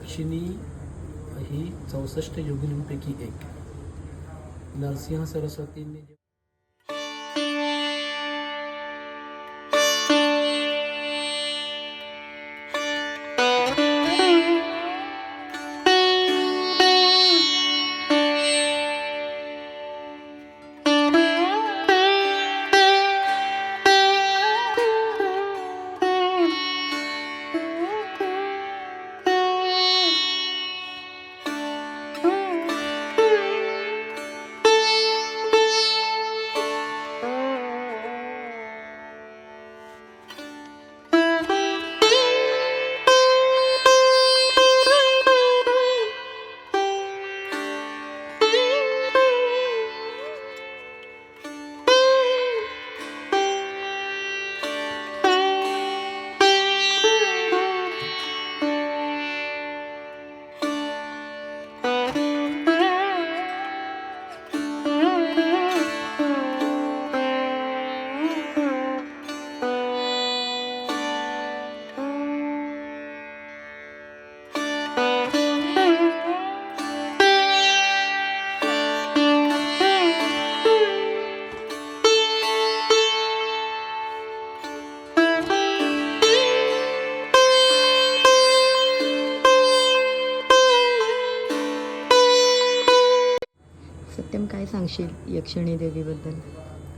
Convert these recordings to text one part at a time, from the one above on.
दक्षिणी ही चौसष्ट योगिनींपैकी एक. नरसिंह सरस्वतींनी सत्यम काय सांगशील यक्षिणी देवीबद्दल?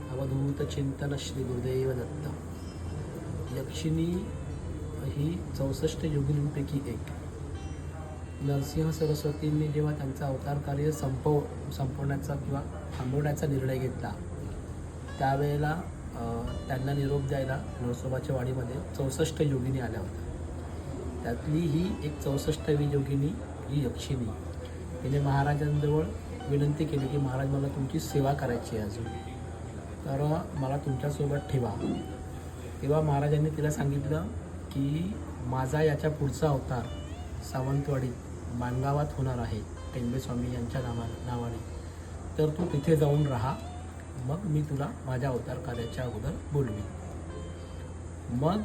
अवधूत चिंतन श्री गुरुदेव दत्त यक्षिणी ही चौसष्ट योगिनींपैकी एक. नरसिंह सरस्वतींनी जेव्हा त्यांचा अवतार कार्य संपव संपवण्याचा किंवा थांबवण्याचा निर्णय घेतला त्यावेळेला त्यांना निरोप द्यायला नरसोबाच्या वाडीमध्ये चौसष्ट योगिनी आल्या होत्या. त्यातली ही एक चौसष्टवी योगिनी ही यक्षिणी. तिने महाराजांजवळ विनंती केली की महाराज मला तुमची सेवा करायची आहे अजून. तर मला तुमच्यासोबत ठेवा. तेव्हा महाराजांनी तिला सांगितलं की माझा याच्या पुढचा अवतार सावंतवाडीत माणगावात होणार आहे टेंबे स्वामी यांच्या नावा नावाने. तर तू तिथे जाऊन राहा. मग मी तुला माझ्या अवतार कार्याच्या अगोदर बोलवीन. मग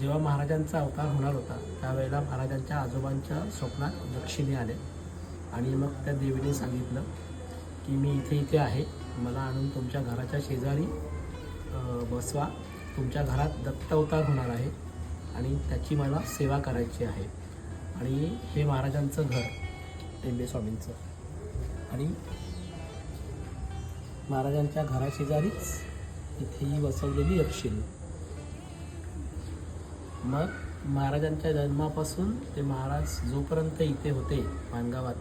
जेव्हा महाराजांचा अवतार होणार होता त्यावेळेला महाराजांच्या आजोबांच्या स्वप्नात दक्षिणे आले. आणि मग त्या देवीने सांगितलं की मी इथे इथे आहे. मला आणून तुमच्या घराच्या शेजारी बसवा. तुमच्या घरात दत्त अवतार होणार आहे आणि त्याची मला सेवा करायची आहे. आणि हे महाराजांचं घर टेंबे स्वामींचं. आणि महाराजांच्या घराशेजारीच इथे ही बसवलेली यक्षिणी. मग महाराजांच्या जन्मापासून ते महाराज जोपर्यंत इथे होते माणगावात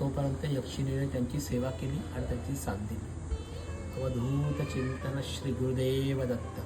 तोपर्यंत यक्षिणीने त्यांची सेवा केली आणि त्यांची साथ दिली. अवधूत चिंतन श्री गुरुदेव दत्त